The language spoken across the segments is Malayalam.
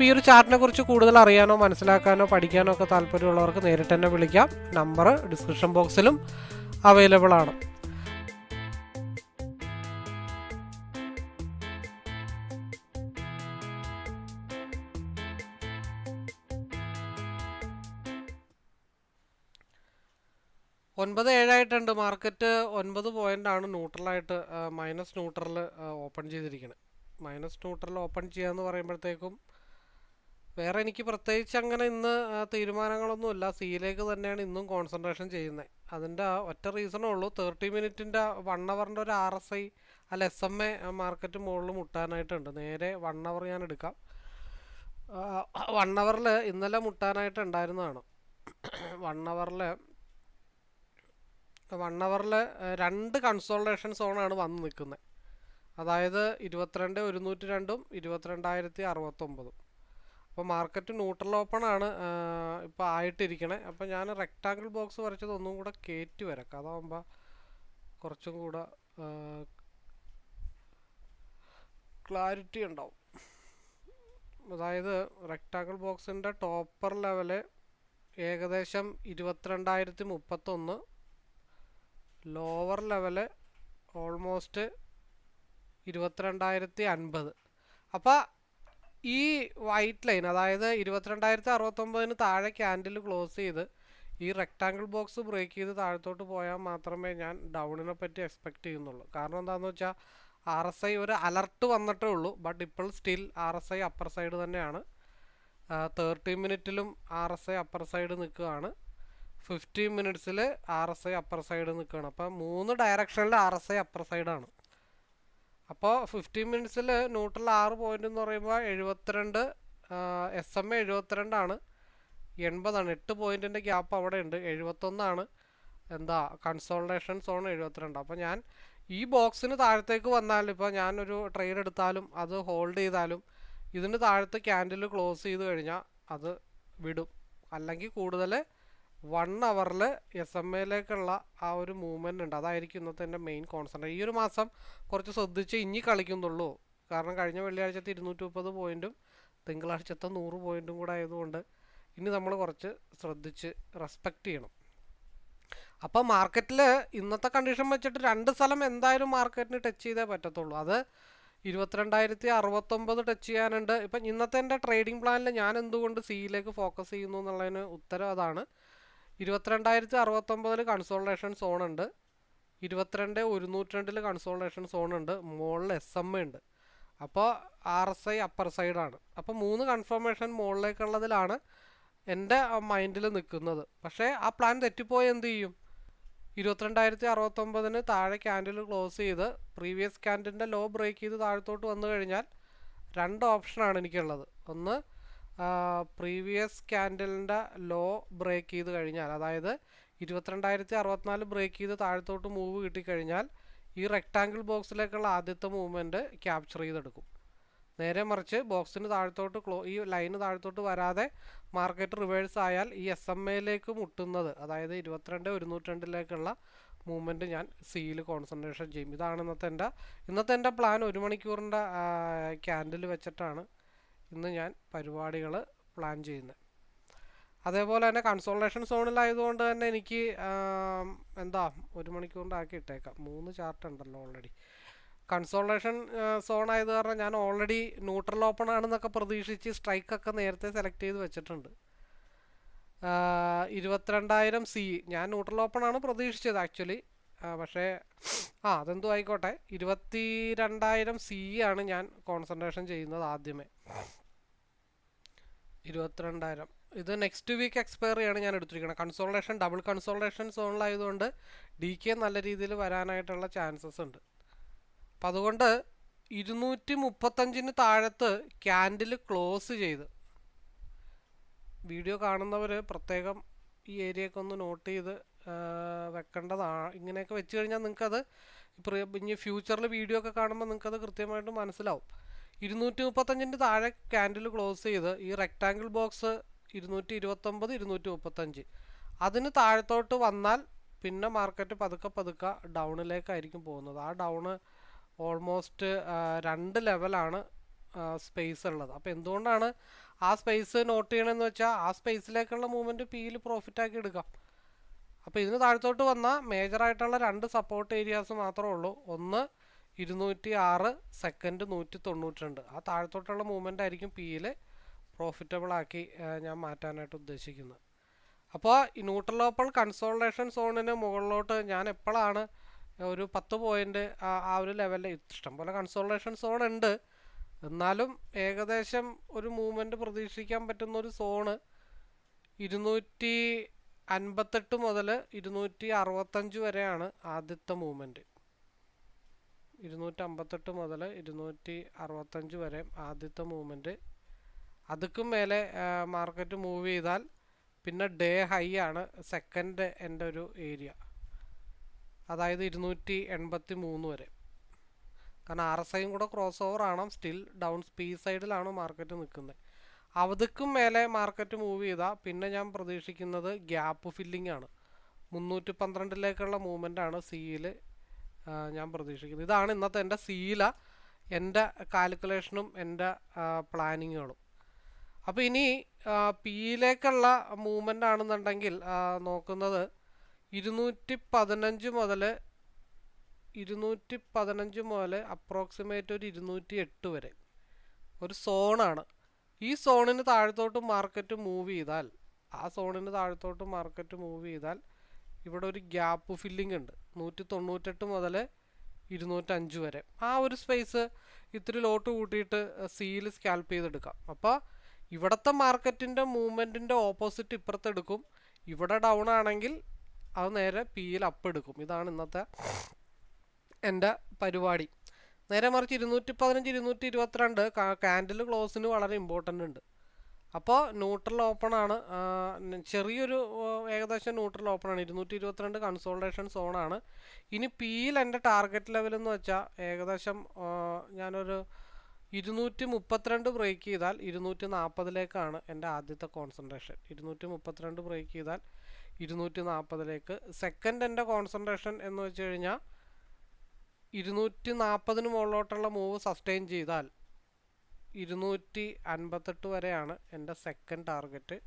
അപ്പോൾ ഈ ഒരു ചാർട്ടിനെ കുറിച്ച് കൂടുതൽ അറിയാനോ മനസ്സിലാക്കാനോ പഠിക്കാനോ ഒക്കെ താല്പര്യമുള്ളവർക്ക് നേരിട്ട് തന്നെ വിളിക്കാം. നമ്പർ ഡിസ്ക്രിപ്ഷൻ ബോക്സിലും അവൈലബിൾ ആണ്. ഒൻപത് ഏഴായിട്ടുണ്ട്. മാർക്കറ്റ് ഒൻപത് പോയിന്റ് ആണ് ന്യൂട്രലായിട്ട് മൈനസ് ന്യൂട്രൽ ഓപ്പൺ ചെയ്തിരിക്കുന്നത് മൈനസ് ന്യൂട്രൽ ഓപ്പൺ ചെയ്യാമെന്ന് പറയുമ്പോഴത്തേക്കും വേറെ എനിക്ക് പ്രത്യേകിച്ച് അങ്ങനെ ഇന്ന് തീരുമാനങ്ങളൊന്നുമില്ല. സിയിലേക്ക് തന്നെയാണ് ഇന്നും കോൺസെൻട്രേഷൻ ചെയ്യുന്നത് അതിന്റെ ഒറ്റ റീസണേ ഉള്ളൂ. തേർട്ടി മിനിറ്റിന്റെ വൺ അവറിന്റെ ഒരു ആർ എസ് ഐ അല്ല എസ് എം എ മാർക്കറ്റ് മുകളിൽ മുട്ടാനായിട്ടുണ്ട്. നേരെ വൺ അവർ ഞാൻ എടുക്കാം. വൺ അവറിൽ ഇന്നലെ മുട്ടാനായിട്ട് ഉണ്ടായിരുന്നതാണ്. വൺ അവറിൽ വൺ അവറിൽ രണ്ട് കൺസോൾട്ടേഷൻ സോണാണ് വന്ന് നിൽക്കുന്നത്. അതായത് ഇരുപത്തിരണ്ട് ഒരുന്നൂറ്റി രണ്ടും ഇരുപത്തിരണ്ടായിരത്തി അറുപത്തൊമ്പതും. അപ്പോൾ മാർക്കറ്റ് ന്യൂട്രൽ ഓപ്പൺ ആണ്. ഇപ്പോൾ ആയിട്ടിരിക്കണേ. അപ്പോൾ ഞാൻ റെക്റ്റാങ്കിൾ ബോക്സ് വരച്ചത് ഒന്നും കൂടെ കയറ്റി വരക്കാം. അതാകുമ്പോൾ കുറച്ചും കൂടെ ക്ലാരിറ്റി ഉണ്ടാവും. അതായത് റെക്റ്റാങ്കിൾ ബോക്സിന്റെ ടോപ്പർ ലെവൽ ഏകദേശം ഇരുപത്തിരണ്ടായിരത്തി മുപ്പത്തൊന്ന് ലോവർ ലെവൽ ഓൾമോസ്റ്റ് ഇരുപത്തിരണ്ടായിരത്തി അൻപത് അപ്പോൾ ഈ വൈറ്റ് ലൈൻ അതായത് ഇരുപത്തിരണ്ടായിരത്തി അറുപത്തൊമ്പതിന് താഴെ ക്യാൻഡിൽ ക്ലോസ് ചെയ്ത് ഈ റെക്റ്റാങ്കിൾ ബോക്സ് ബ്രേക്ക് ചെയ്ത് താഴത്തോട്ട് പോയാൽ മാത്രമേ ഞാൻ ഡൗണിനെ പറ്റി എക്സ്പെക്റ്റ് ചെയ്യുന്നുള്ളൂ. കാരണം എന്താണെന്ന് വെച്ചാൽ ആർ എസ് ഐ ഒരു അലർട്ട് വന്നിട്ടേ ഉള്ളൂ. ബട്ട് ഇപ്പോൾ still R S I upper side തന്നെയാണ്. Thirty മിനിറ്റിലും R S I upper side നിൽക്കുകയാണ്. Fifteen മിനിറ്റ്സിൽ R S I upper side നിൽക്കുകയാണ്. അപ്പം മൂന്ന് ഡയറക്ഷനിൽ ആർ എസ് ഐ അപ്പർ സൈഡാണ് അപ്പോൾ ഫിഫ്റ്റീൻ മിനിറ്റ്സിൽ ന്യൂട്രൽ ആറ് പോയിന്റ് എന്ന് പറയുമ്പോൾ എഴുപത്തിരണ്ട് എസ് എം എ എഴുപത്തിരണ്ടാണ് എൺപതാണ് എട്ട് പോയിന്റിന്റെ ഗ്യാപ്പ് അവിടെ ഉണ്ട്. എഴുപത്തൊന്നാണ് എന്താ കൺസോൾട്ടേഷൻ സോൺ എഴുപത്തിരണ്ട്. അപ്പോൾ ഞാൻ ഈ ബോക്സിന് താഴത്തേക്ക് വന്നാൽ ഇപ്പോൾ ഞാനൊരു ട്രേഡ് എടുത്താലും അത് ഹോൾഡ് ചെയ്താലും ഇതിന് താഴത്ത് ക്യാൻഡിൽ ക്ലോസ് ചെയ്ത് കഴിഞ്ഞാൽ അത് വിടും. അല്ലെങ്കിൽ കൂടുതൽ വൺ അവറിൽ എസ് എം എയിലേക്കുള്ള ആ ഒരു മൂവ്മെന്റ് ഉണ്ട്. അതായിരിക്കും ഇന്നത്തെ എന്റെ മെയിൻ കോൺസെൻട്രേറ്റ് ഈ ഒരു മാസം കുറച്ച് ശ്രദ്ധിച്ച് ഇനി കളിക്കുന്നുള്ളൂ. കാരണം കഴിഞ്ഞ വെള്ളിയാഴ്ചത്തെ ഇരുന്നൂറ്റി മുപ്പത് പോയിന്റും തിങ്കളാഴ്ചത്തെ നൂറ് പോയിന്റും കൂടെ ആയതുകൊണ്ട് ഇനി നമ്മൾ കുറച്ച് ശ്രദ്ധിച്ച് റെസ്പെക്റ്റ് ചെയ്യണം. അപ്പോൾ മാർക്കറ്റിൽ ഇന്നത്തെ കണ്ടീഷൻ വെച്ചിട്ട് രണ്ട് സ്ഥലം എന്തായാലും മാർക്കറ്റിന് ടച്ച് ചെയ്തേ പറ്റത്തുള്ളൂ. അത് ഇരുപത്തിരണ്ടായിരത്തി അറുപത്തൊമ്പത് ടച്ച് ചെയ്യാനുണ്ട്. ഇപ്പം ഇന്നത്തെ എന്റെ ട്രേഡിംഗ് പ്ലാനിൽ ഞാൻ എന്തുകൊണ്ട് സിയിലേക്ക് ഫോക്കസ് ചെയ്യുന്നു എന്നുള്ളതിന് ഉത്തരം അതാണ്. ഇരുപത്തിരണ്ടായിരത്തി അറുപത്തൊമ്പതിൽ കൺസോൾട്ടേഷൻ സോൺ ഉണ്ട്. ഇരുപത്തിരണ്ട് ഒരുന്നൂറ്റി കൺസോൾട്ടേഷൻ സോൺ ഉണ്ട്. മുകളിൽ എസ് എം ഉണ്ട്. അപ്പോൾ ആർ എസ് ഐ അപ്പർ സൈഡാണ് അപ്പോൾ മൂന്ന് കൺഫർമേഷൻ മുകളിലേക്കുള്ളതിലാണ് എന്റെ മൈൻഡിൽ നിൽക്കുന്നത് പക്ഷേ ആ പ്ലാൻ തെറ്റിപ്പോയി എന്ത് ചെയ്യും? ഇരുപത്തിരണ്ടായിരത്തി അറുപത്തൊമ്പതിന് താഴെ ക്യാൻഡിൽ ക്ലോസ് ചെയ്ത് പ്രീവിയസ് ക്യാൻഡിന്റെ ലോ ബ്രേക്ക് ചെയ്ത് താഴത്തോട്ട് വന്നു കഴിഞ്ഞാൽ രണ്ട് ഓപ്ഷനാണ് എനിക്കുള്ളത്. ഒന്ന് പ്രീവിയസ് ക്യാൻഡലിന്റെ ലോ ബ്രേക്ക് ചെയ്ത് കഴിഞ്ഞാൽ അതായത് ഇരുപത്തിരണ്ടായിരത്തി അറുപത്തിനാല് ബ്രേക്ക് ചെയ്ത് താഴത്തോട്ട് മൂവ് കിട്ടിക്കഴിഞ്ഞാൽ ഈ റെക്റ്റാങ്കിൾ ബോക്സിലേക്കുള്ള ആദ്യത്തെ മൂവ്മെന്റ് ക്യാപ്ചർ ചെയ്തെടുക്കും. നേരെ മറിച്ച് ബോക്സിന് താഴത്തോട്ട് ക്ലോ ഈ ലൈന് താഴത്തോട്ട് വരാതെ മാർക്കറ്റ് റിവേഴ്സ് ആയാൽ ഈ എസ് എം എയിലേക്ക് മുട്ടുന്നത് അതായത് ഇരുപത്തിരണ്ട് ഒരുന്നൂറ്റി രണ്ടിലേക്കുള്ള മൂവ്മെന്റ് ഞാൻ സിയിൽ കോൺസെൻട്രേഷൻ ചെയ്യും. ഇതാണ് ഇന്നത്തെ എന്റെ ഇന്നത്തെ എന്റെ പ്ലാൻ ഒരു മണിക്കൂറിന്റെ ക്യാൻഡിൽ വെച്ചിട്ടാണ് ഇന്ന് ഞാൻ പരിപാടികൾ പ്ലാൻ ചെയ്യുന്നത് അതേപോലെ തന്നെ കൺസോൾട്ടേഷൻ സോണിലായതുകൊണ്ട് തന്നെ എനിക്ക് എന്താ ഒരു മണിക്കൂറിന്റെ ഇട്ടേക്കാം. മൂന്ന് ചാർട്ട് ഉണ്ടല്ലോ ഓൾറെഡി കൺസോൾട്ടേഷൻ സോൺ ആയത് കാരണം ഞാൻ ഓൾറെഡി ന്യൂട്രൽ ഓപ്പൺ ആണെന്നൊക്കെ പ്രതീക്ഷിച്ച് സ്ട്രൈക്കൊക്കെ നേരത്തെ സെലക്ട് ചെയ്ത് വെച്ചിട്ടുണ്ട്. ഇരുപത്തിരണ്ടായിരം സി ഞാൻ ന്യൂട്രൽ ഓപ്പൺ ആണ് പ്രതീക്ഷിച്ചത് ആക്ച്വലി പക്ഷേ ആ അതെന്തോ ആയിക്കോട്ടെ. ഇരുപത്തി രണ്ടായിരം സി ആണ് ഞാൻ കോൺസെൻട്രേഷൻ ചെയ്യുന്നത് ആദ്യമേ. ഇരുപത്തിരണ്ടായിരം. ഇത് നെക്സ്റ്റ് വീക്ക് എക്സ്പയറി ആണ് ഞാൻ എടുത്തിരിക്കുന്നത് കൺസോൾട്ടേഷൻ ഡബിൾ കൺസോൾട്ടേഷൻ സോണിലായതുകൊണ്ട് ഡി കെ നല്ല രീതിയിൽ വരാനായിട്ടുള്ള ചാൻസസ് ഉണ്ട്. അപ്പം അതുകൊണ്ട് ഇരുന്നൂറ്റി മുപ്പത്തഞ്ചിന് താഴത്ത് ക്യാൻഡിൽ ക്ലോസ് ചെയ്ത്. വീഡിയോ കാണുന്നവർ പ്രത്യേകം ഈ ഏരിയയൊക്കെ ഒന്ന് നോട്ട് ചെയ്ത് വെക്കേണ്ടതാണ് ഇങ്ങനെയൊക്കെ വെച്ച് കഴിഞ്ഞാൽ നിങ്ങൾക്കത് ഇപ്പോൾ ഇനി ഫ്യൂച്ചറിൽ വീഡിയോ ഒക്കെ കാണുമ്പോൾ നിങ്ങൾക്കത് കൃത്യമായിട്ട് മനസ്സിലാവും. ഇരുന്നൂറ്റി മുപ്പത്തഞ്ചിന്റെ താഴെ ക്യാൻഡിൽ ക്ലോസ് ചെയ്ത് ഈ റെക്റ്റാങ്കിൾ ബോക്സ് ഇരുന്നൂറ്റി ഇരുപത്തൊമ്പത് ഇരുന്നൂറ്റി മുപ്പത്തഞ്ച് അതിന് താഴത്തോട്ട് വന്നാൽ പിന്നെ മാർക്കറ്റ് പതുക്കെ പതുക്കെ ഡൗണിലേക്കായിരിക്കും പോകുന്നത്. ആ ഡൗണ് ഓൾമോസ്റ്റ് രണ്ട് ലെവലാണ് സ്പേസ് ഉള്ളത്. അപ്പോൾ എന്തുകൊണ്ടാണ് ആ സ്പേസ് നോട്ട് ചെയ്യണമെന്ന് വെച്ചാൽ ആ സ്പേസിലേക്കുള്ള മൂവ്മെന്റ് പിയിൽ പ്രോഫിറ്റ് ആക്കി എടുക്കാം. അപ്പോൾ ഇതിന് താഴത്തോട്ട് വന്ന മേജറായിട്ടുള്ള രണ്ട് സപ്പോർട്ട് ഏരിയാസ് മാത്രമേ ഉള്ളൂ. ഒന്ന് ഇരുന്നൂറ്റി ആറ് സെക്കൻഡ് നൂറ്റി തൊണ്ണൂറ്റി രണ്ട് ആ താഴത്തോട്ടുള്ള മൂവ്മെന്റ് ആയിരിക്കും പിയിൽ പ്രോഫിറ്റബിൾ ആക്കി ഞാൻ മാറ്റാനായിട്ട് ഉദ്ദേശിക്കുന്നത്. അപ്പോൾ ഈ ന്യൂട്രൽ ഓപ്പൺ കൺസോൾട്ടേഷൻ സോണിന് മുകളിലോട്ട് ഞാൻ എപ്പോഴാണ് ഒരു പത്ത് പോയിന്റ് ആ ഒരു ലെവലിൽ ഇഷ്ടം പോലെ കൺസോൾട്ടേഷൻ സോൺ ഉണ്ട്. എന്നാലും ഏകദേശം ഒരു മൂവ്മെന്റ് പ്രതീക്ഷിക്കാൻ പറ്റുന്ന ഒരു സോണ് ഇരുന്നൂറ്റി അൻപത്തെട്ട് മുതൽ ഇരുന്നൂറ്റി അറുപത്തഞ്ച് വരെയാണ് ആദ്യത്തെ മൂവ്മെന്റ് ഇരുന്നൂറ്റി അമ്പത്തെട്ട് മുതൽ ഇരുന്നൂറ്റി അറുപത്തഞ്ച് വരെ ആദ്യത്തെ മൂവ്മെന്റ് അതുക്കും മേലെ മാർക്കറ്റ് മൂവ് ചെയ്താൽ പിന്നെ ഡേ ഹൈ ആണ് സെക്കൻഡ് എന്റെ ഒരു ഏരിയ അതായത് ഇരുന്നൂറ്റി എൺപത്തി മൂന്ന് വരെ. കാരണം ആർ എസ് ഐയും കൂടെ ക്രോസ് ഓവർ ആണ് സ്റ്റിൽ ഡൗൺ സ്പീ സൈഡിലാണ് മാർക്കറ്റ് നിൽക്കുന്നത്. അവധിക്കും മേലെ മാർക്കറ്റ് മൂവ് ചെയ്താൽ പിന്നെ ഞാൻ പ്രതീക്ഷിക്കുന്നത് ഗ്യാപ്പ് ഫില്ലിംഗ് ആണ്. മുന്നൂറ്റി പന്ത്രണ്ടിലേക്കുള്ള മൂവ്മെന്റ് ആണ് സിയിൽ ഞാൻ പ്രതീക്ഷിക്കുന്നത് ഇതാണ് ഇന്നത്തെ എന്റെ സീല എന്റെ കാൽക്കുലേഷനും എന്റെ പ്ലാനിങ്ങുകളും അപ്പോൾ ഇനി പിയിലേക്കുള്ള മൂവ്മെന്റ് ആണെന്നുണ്ടെങ്കിൽ നോക്കുന്നത് ഇരുന്നൂറ്റി പതിനഞ്ച് മുതൽ ഇരുന്നൂറ്റി പതിനഞ്ച് മുതൽ അപ്രോക്സിമേറ്റ് ഒരു ഇരുന്നൂറ്റി എട്ട് വരെ. ഒരു സോണാണ്. ഈ സോണിന് താഴത്തോട്ട് മാർക്കറ്റ് മൂവ് ചെയ്താൽ ആ സോണിന് താഴത്തോട്ട് മാർക്കറ്റ് മൂവ് ചെയ്താൽ ഇവിടെ ഒരു ഗ്യാപ്പ് ഫില്ലിംഗ് ഉണ്ട്. നൂറ്റി തൊണ്ണൂറ്റെട്ട് മുതൽ ഇരുന്നൂറ്റഞ്ച് വരെ. ആ ഒരു സ്പേസ് ഇത്തിരി ലോട്ട് കൂട്ടിയിട്ട് സിയിൽ സ്കാൽപ്പ് ചെയ്തെടുക്കാം. അപ്പോൾ ഇവിടുത്തെ മാർക്കറ്റിന്റെ മൂവ്മെന്റിന്റെ ഓപ്പോസിറ്റ് ഇപ്പുറത്തെടുക്കും ഇവിടെ ഡൗൺ ആണെങ്കിൽ അത് നേരെ പിയിൽ അപ്പ് എടുക്കും. ഇതാണ് ഇന്നത്തെ എന്റെ പരിപാടി. നേരെ മറിച്ച് ഇരുന്നൂറ്റി പതിനഞ്ച് ഇരുന്നൂറ്റി ഇരുപത്തിരണ്ട് കാൻഡിൽ ക്ലോസിന് വളരെ ഇമ്പോർട്ടന്റ് ഉണ്ട്. അപ്പോൾ ന്യൂട്രൽ ഓപ്പൺ ആണ്. ചെറിയൊരു ഏകദേശം ന്യൂട്രൽ ഓപ്പൺ ആണ്. ഇരുന്നൂറ്റി ഇരുപത്തിരണ്ട് കൺസോൾട്ടേഷൻ സോണാണ് ഇനി പിയിൽ എന്റെ ടാർഗറ്റ് ലെവൽ എന്ന് വെച്ചാൽ ഏകദേശം ഞാനൊരു ഇരുന്നൂറ്റി മുപ്പത്തിരണ്ട് ബ്രേക്ക് ചെയ്താൽ ഇരുന്നൂറ്റി നാൽപ്പതിലേക്കാണ് എന്റെ ആദ്യത്തെ കോൺസെൻട്രേഷൻ ഇരുന്നൂറ്റി മുപ്പത്തിരണ്ട് ബ്രേക്ക് ചെയ്താൽ ഇരുന്നൂറ്റി നാൽപ്പതിലേക്ക് സെക്കൻഡ് എന്റെ കോൺസെൻട്രേഷൻ എന്ന് വെച്ച് കഴിഞ്ഞാൽ ഇരുന്നൂറ്റി നാൽപ്പതിന് മുകളിലോട്ടുള്ള മൂവ് സസ്റ്റെയിൻ ചെയ്താൽ ഇരുന്നൂറ്റി അൻപത്തെട്ട് വരെയാണ് എന്റെ സെക്കൻഡ് ടാർഗറ്റ്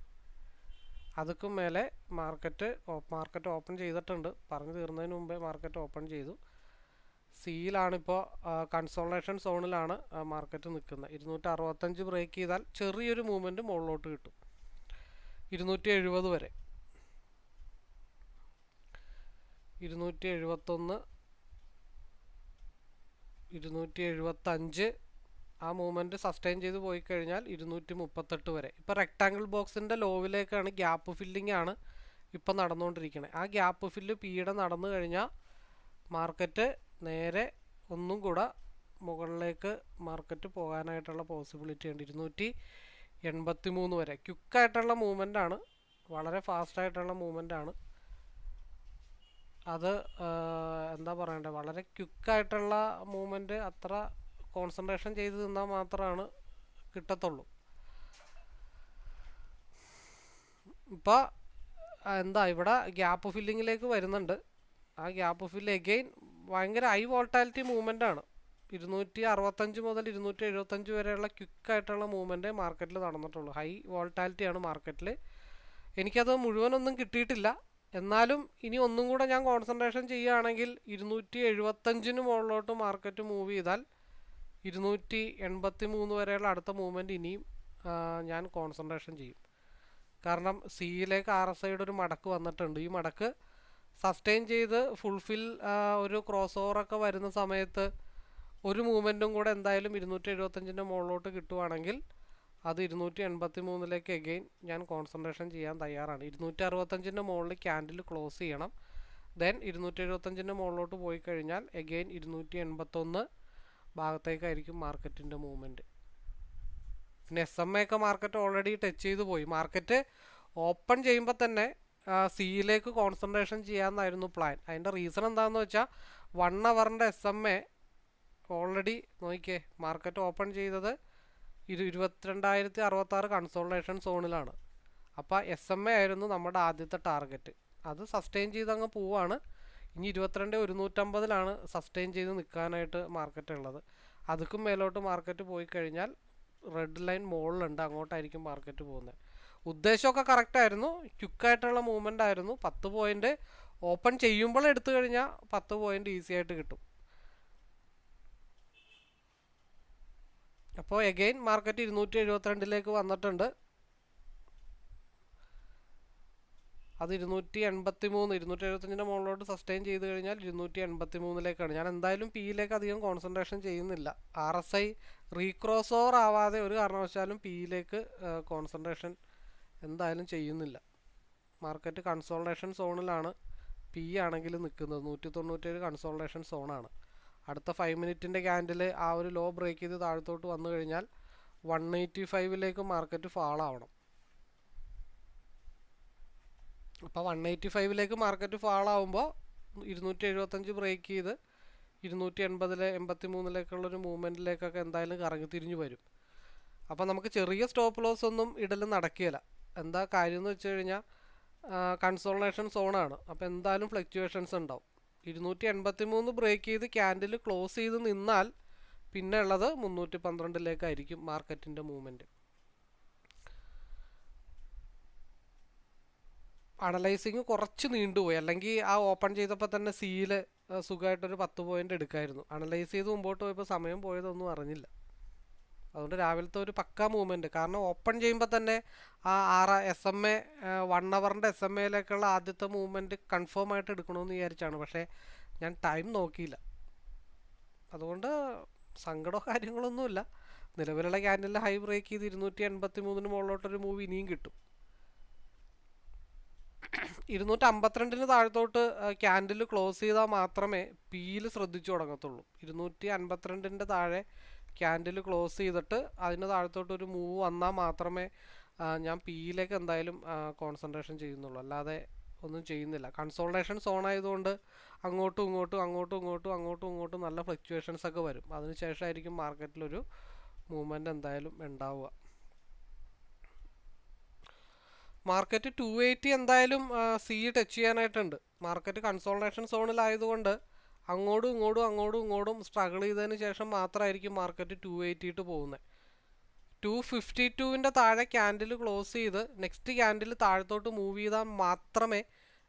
അതുക്കും മേലെ മാർക്കറ്റ് മാർക്കറ്റ് ഓപ്പൺ ചെയ്തിട്ടുണ്ട്. പറഞ്ഞു തീർന്നതിന് മുമ്പേ മാർക്കറ്റ് ഓപ്പൺ ചെയ്തു. സിയിലാണിപ്പോൾ കൺസോളേഷൻ സോണിലാണ് മാർക്കറ്റ് നിൽക്കുന്നത്. ഇരുന്നൂറ്റി അറുപത്തഞ്ച് ബ്രേക്ക് ചെയ്താൽ ചെറിയൊരു മൂവ്മെന്റ് മുകളിലോട്ട് കിട്ടും. ഇരുന്നൂറ്റി എഴുപത് വരെ. ഇരുന്നൂറ്റി എഴുപത്തൊന്ന് ഇരുന്നൂറ്റി എഴുപത്തഞ്ച് ആ മൂവ്മെന്റ് സസ്റ്റെയിൻ ചെയ്ത് പോയി കഴിഞ്ഞാൽ ഇരുന്നൂറ്റി മുപ്പത്തെട്ട് വരെ. ഇപ്പോൾ റെക്റ്റാങ്കിൾ ബോക്സിന്റെ ലോവിലേക്കാണ് ഗ്യാപ്പ് ഫില്ലിംഗ് ആണ് ഇപ്പം നടന്നുകൊണ്ടിരിക്കുന്നത് ആ ഗ്യാപ്പ് ഫില്ല് പീടെ നടന്നു കഴിഞ്ഞാൽ മാർക്കറ്റ് നേരെ ഒന്നും കൂടെ മുകളിലേക്ക് മാർക്കറ്റ് പോകാനായിട്ടുള്ള പോസിബിലിറ്റി ഉണ്ട്. ഇരുന്നൂറ്റി എൺപത്തി മൂന്ന് വരെ ക്യുക്കായിട്ടുള്ള മൂവ്മെന്റ് ആണ്. വളരെ ഫാസ്റ്റായിട്ടുള്ള മൂവ്മെന്റ് ആണ്. അത് എന്താ പറയണ്ടേ? വളരെ ക്യുക്കായിട്ടുള്ള മൂവ്മെന്റ് അത്ര കോൺസെൻട്രേഷൻ ചെയ്ത് നിന്നാൽ മാത്രമാണ് കിട്ടത്തുള്ളൂ. ഇപ്പോൾ എന്താ ഇവിടെ ഗ്യാപ്പ് ഫില്ലിങ്ങിലേക്ക് വരുന്നുണ്ട്. ആ ഗ്യാപ്പ് ഫില്ല് എഗെയിൻ ഭയങ്കര ഹൈ വോൾട്ടാലിറ്റി മൂവ്മെന്റ് ആണ്. ഇരുന്നൂറ്റി അറുപത്തഞ്ച് മുതൽ ഇരുന്നൂറ്റി എഴുപത്തഞ്ച് വരെയുള്ള ക്വിക്കായിട്ടുള്ള മൂവ്മെന്റ് മാർക്കറ്റിൽ നടന്നിട്ടുള്ളൂ. ഹൈ വോൾട്ടാലിറ്റി ആണ് മാർക്കറ്റിൽ എനിക്കത് മുഴുവനൊന്നും കിട്ടിയിട്ടില്ല. എന്നാലും ഇനി ഒന്നും കൂടെ ഞാൻ കോൺസെൻട്രേഷൻ ചെയ്യുകയാണെങ്കിൽ ഇരുന്നൂറ്റി എഴുപത്തഞ്ചിന് മുകളിലോട്ട് മാർക്കറ്റ് മൂവ് ചെയ്താൽ ഇരുന്നൂറ്റി എൺപത്തി മൂന്ന് വരെയുള്ള അടുത്ത മൂവ്മെന്റ് ഇനിയും ഞാൻ കോൺസെൻട്രേഷൻ ചെയ്യും. കാരണം സിയിലേക്ക് ആർ എസ് ഐയുടെ ഒരു മടക്ക് വന്നിട്ടുണ്ട്. ഈ മടക്ക് സസ്റ്റെയിൻ ചെയ്ത് ഫുൾഫിൽ ഒരു ക്രോസ് ഓവറൊക്കെ വരുന്ന സമയത്ത് ഒരു മൂവ്മെന്റും കൂടെ എന്തായാലും ഇരുന്നൂറ്റി എഴുപത്തഞ്ചിന്റെ മുകളിലോട്ട് കിട്ടുവാണെങ്കിൽ അത് ഇരുന്നൂറ്റി എൺപത്തി മൂന്നിലേക്ക് എഗെയിൻ ഞാൻ കോൺസെൻട്രേഷൻ ചെയ്യാൻ തയ്യാറാണ്. ഇരുന്നൂറ്റി അറുപത്തഞ്ചിന്റെ മുകളിൽ ക്യാൻഡിൽ ക്ലോസ് ചെയ്യണം. ദെൻ ഇരുന്നൂറ്റി എഴുപത്തഞ്ചിന്റെ മുകളിലോട്ട് പോയി കഴിഞ്ഞാൽ എഗെയിൻ ഇരുന്നൂറ്റി എൺപത്തൊന്ന് ഭാഗത്തേക്കായിരിക്കും മാർക്കറ്റിന്റെ മൂവ്മെന്റ് പിന്നെ S M A market already touch ചെയ്ത് പോയി. മാർക്കറ്റ് ഓപ്പൺ ചെയ്യുമ്പോൾ തന്നെ സിയിലേക്ക് കോൺസെൻട്രേഷൻ ചെയ്യാമെന്നായിരുന്നു പ്ലാൻ അതിന്റെ റീസൺ എന്താണെന്ന് വെച്ചാൽ വൺ അവറിന്റെ എസ് എം എ ഓൾറെഡി നോക്കിയേ മാർക്കറ്റ് ഓപ്പൺ ചെയ്തത് ഇരു ഇരുപത്തിരണ്ടായിരത്തി അറുപത്താറ് കൺസോൾട്ടേഷൻ സോണിലാണ് അപ്പോൾ എസ് എം എ ആയിരുന്നു നമ്മുടെ ആദ്യത്തെ ടാർഗറ്റ് അത് സസ്റ്റെയിൻ ചെയ്ത് അങ്ങ് പോവാണ്. ഇനി ഇരുപത്തിരണ്ട് ഒരുന്നൂറ്റമ്പതിലാണ് സസ്റ്റെയിൻ ചെയ്ത് നിൽക്കാനായിട്ട് മാർക്കറ്റ് ഉള്ളത്. അതുക്കും മേലോട്ട് മാർക്കറ്റ് പോയി കഴിഞ്ഞാൽ റെഡ് ലൈൻ മുകളിലുണ്ട് അങ്ങോട്ടായിരിക്കും മാർക്കറ്റ് പോകുന്നത്. ഉദ്ദേശമൊക്കെ കറക്റ്റ് ആയിരുന്നു. ക്വിക്കായിട്ടുള്ള മൂവ്മെന്റ് ആയിരുന്നു. പത്ത് പോയിന്റ് ഓപ്പൺ ചെയ്യുമ്പോൾ എടുത്തു കഴിഞ്ഞാൽ പത്ത് പോയിന്റ് ഈസി ആയിട്ട് കിട്ടും. അപ്പോൾ എഗെയിൻ മാർക്കറ്റ് ഇരുന്നൂറ്റി എഴുപത്തിരണ്ടിലേക്ക് വന്നിട്ടുണ്ട്. അത് ഇരുന്നൂറ്റി എൺപത്തി മൂന്ന് ഇരുന്നൂറ്റി എഴുപത്തഞ്ചിന്റെ മുകളിലോട്ട് സസ്റ്റെയിൻ ചെയ്ത് കഴിഞ്ഞാൽ ഇരുന്നൂറ്റി എൺപത്തി മൂന്നിലേക്കാണ് ഞാൻ എന്തായാലും പിയിലേക്ക് അധികം കോൺസെൻട്രേഷൻ ചെയ്യുന്നില്ല. R S I recross over ആവാതെ ഒരു കാരണവശാലും പിയിലേക്ക് കോൺസെൻട്രേഷൻ എന്തായാലും ചെയ്യുന്നില്ല. മാർക്കറ്റ് കൺസോൾട്ടേഷൻ സോണിലാണ് പി ആണെങ്കിൽ നിൽക്കുന്നത്. നൂറ്റി തൊണ്ണൂറ്റേഴ് കൺസോൾട്ടേഷൻ സോണാണ് അടുത്ത ഫൈവ് മിനിറ്റിന്റെ ക്യാൻഡിൽ ആ ഒരു ലോ ബ്രേക്ക് ചെയ്ത് താഴത്തോട്ട് വന്നു കഴിഞ്ഞാൽ വൺ എയ്റ്റി ഫൈവിലേക്ക് മാർക്കറ്റ് ഫാൾ ആവണം അപ്പോൾ വൺ എയ്റ്റി ഫൈവിലേക്ക് മാർക്കറ്റ് ഫാൾ ആവുമ്പോൾ ഇരുന്നൂറ്റി എഴുപത്തഞ്ച് ബ്രേക്ക് ചെയ്ത് ഇരുന്നൂറ്റി എൺപതിലെ എൺപത്തി മൂന്നിലേക്കുള്ളൊരു മൂവ്മെന്റിലേക്കൊക്കെ എന്തായാലും കറങ്ങി തിരിഞ്ഞു വരും. അപ്പോൾ നമുക്ക് ചെറിയ സ്റ്റോപ്പ് ലോസ് ഒന്നും ഇടൽ നടക്കുകയില്ല എന്താ കാര്യം എന്ന് വെച്ച് കഴിഞ്ഞാൽ കൺസോൾട്ടേഷൻ സോണാണ് അപ്പോൾ എന്തായാലും ഫ്ലക്ച്വേഷൻസ് ഉണ്ടാവും ഇരുന്നൂറ്റി എൺപത്തി മൂന്ന് ബ്രേക്ക് ചെയ്ത് ക്യാൻഡിൽ ക്ലോസ് ചെയ്ത് നിന്നാൽ പിന്നെ ഉള്ളത് മുന്നൂറ്റി പന്ത്രണ്ടിലേക്കായിരിക്കും മാർക്കറ്റിന്റെ മൂവ്മെന്റ് അനലൈസിങ് കുറച്ച് നീണ്ടുപോയി. അല്ലെങ്കിൽ ആ ഓപ്പൺ ചെയ്തപ്പോൾ തന്നെ സിയിൽ സുഖമായിട്ടൊരു പത്ത് പോയിന്റ് എടുക്കായിരുന്നു. അനലൈസ് ചെയ്ത് മുമ്പോട്ട് പോയപ്പോൾ സമയം പോയതൊന്നും അറിഞ്ഞില്ല. അതുകൊണ്ട് രാവിലത്തെ ഒരു പക്ക മൂവ്മെന്റ്. കാരണം ഓപ്പൺ ചെയ്യുമ്പോൾ തന്നെ ആ ആറ് എസ് എം എ വൺ അവറിന്റെ എസ് എം എയിലേക്കുള്ള ആദ്യത്തെ മൂവ്മെന്റ് കൺഫേം ആയിട്ട് എടുക്കണമെന്ന് വിചാരിച്ചാണ്. പക്ഷേ ഞാൻ ടൈം നോക്കിയില്ല. അതുകൊണ്ട് സങ്കടമോ കാര്യങ്ങളൊന്നുമില്ല. നിലവിലുള്ള ക്യാൻഡലിൽ ഹൈ ബ്രേക്ക് ചെയ്ത് ഇരുന്നൂറ്റി എൺപത്തി മൂന്നിന് മുകളിലോട്ടൊരു മൂവ് ഇനിയും കിട്ടും. ഇരുന്നൂറ്റി അമ്പത്തിരണ്ടിന് താഴത്തോട്ട് ക്യാൻഡിൽ ക്ലോസ് ചെയ്താൽ മാത്രമേ പിയിൽ ശ്രദ്ധിച്ചു തുടങ്ങത്തുള്ളൂ. ഇരുന്നൂറ്റി അൻപത്തിരണ്ടിന്റെ താഴെ ക്യാൻഡിൽ ക്ലോസ് ചെയ്തിട്ട് അതിന് താഴത്തോട്ട് ഒരു മൂവ് വന്നാൽ മാത്രമേ ഞാൻ പിയിലേക്ക് എന്തായാലും കോൺസെൻട്രേഷൻ ചെയ്യുന്നുള്ളൂ. അല്ലാതെ ഒന്നും ചെയ്യുന്നില്ല. കൺസോൾട്ടേഷൻ സോൺ ആയതുകൊണ്ട് അങ്ങോട്ടും ഇങ്ങോട്ടും അങ്ങോട്ടും ഇങ്ങോട്ടും അങ്ങോട്ടും ഇങ്ങോട്ടും നല്ല ഫ്ലക്ച്വേഷൻസ് ഒക്കെ വരും. അതിനുശേഷമായിരിക്കും മാർക്കറ്റിലൊരു മൂവ്മെന്റ് എന്തായാലും ഉണ്ടാവുക. മാർക്കറ്റ് ടു എയ്റ്റി എന്തായാലും സി ടച്ച് ചെയ്യാനായിട്ടുണ്ട്. മാർക്കറ്റ് കൺസോൾട്ടേഷൻ സോണിലായതുകൊണ്ട് അങ്ങോട്ടും ഇങ്ങോട്ടും അങ്ങോട്ടും ഇങ്ങോട്ടും സ്ട്രഗിൾ ചെയ്തതിന് ശേഷം മാത്രമായിരിക്കും മാർക്കറ്റ് ടു എയ്റ്റിയിട്ട് പോകുന്നത് ടു ഫിഫ്റ്റി ടുവിന്റെ താഴെ ക്യാൻഡിൽ ക്ലോസ് ചെയ്ത് നെക്സ്റ്റ് ക്യാൻഡിൽ താഴത്തോട്ട് മൂവ് ചെയ്താൽ മാത്രമേ